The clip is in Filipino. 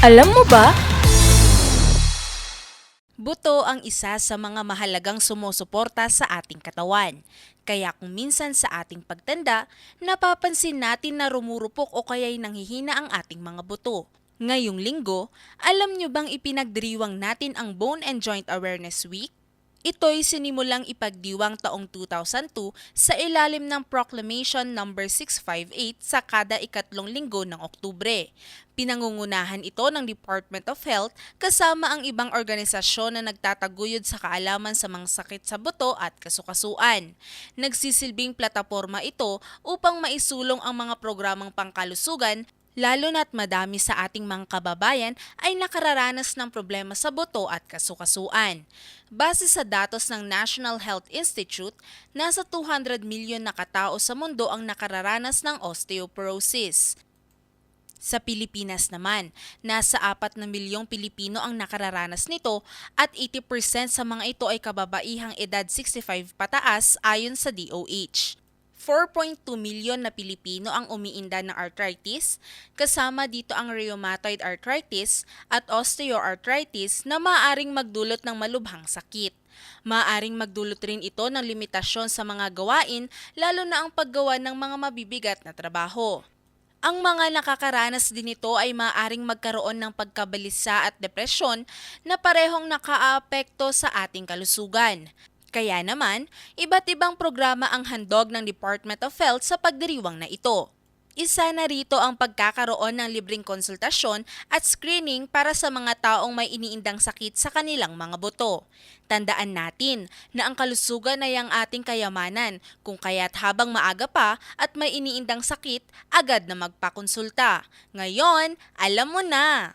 Alam mo ba? Buto ang isa sa mga mahalagang sumusuporta sa ating katawan. Kaya kung minsan sa ating pagtanda, napapansin natin na rumurupok o kaya'y nanghihina ang ating mga buto. Ngayong linggo, alam nyo bang ipinagdiriwang natin ang Bone and Joint Awareness Week? Ito'y sinimulang ipagdiwang taong 2002 sa ilalim ng Proclamation No. 658 sa kada ikatlong linggo ng Oktubre. Pinangungunahan ito ng Department of Health kasama ang ibang organisasyon na nagtataguyod sa kaalaman sa mga sakit sa buto at kasukasuan. Nagsisilbing plataforma ito upang maisulong ang mga programang pangkalusugan Lalo na't madami sa ating mga kababayan ay nakararanas ng problema sa buto at kasukasuan. Base sa datos ng National Health Institute, nasa 200 milyon na katao sa mundo ang nakararanas ng osteoporosis. Sa Pilipinas naman, nasa 4 na milyong Pilipino ang nakararanas nito at 80% sa mga ito ay kababaihang edad 65 pataas ayon sa DOH. 4.2 milyon na Pilipino ang umiinda ng arthritis, kasama dito ang rheumatoid arthritis at osteoarthritis na maaaring magdulot ng malubhang sakit. Maaring magdulot rin ito ng limitasyon sa mga gawain lalo na ang paggawa ng mga mabibigat na trabaho. Ang mga nakakaranas din nito ay maaaring magkaroon ng pagkabalisa at depresyon na parehong nakaapekto sa ating kalusugan. Kaya naman, iba't ibang programa ang handog ng Department of Health sa pagdiriwang na ito. Isa na rito ang pagkakaroon ng libreng konsultasyon at screening para sa mga taong may iniindang sakit sa kanilang mga buto. Tandaan natin na ang kalusugan ay ang ating kayamanan, kung kaya't habang maaga pa at may iniindang sakit, agad na magpakonsulta. Ngayon, alam mo na!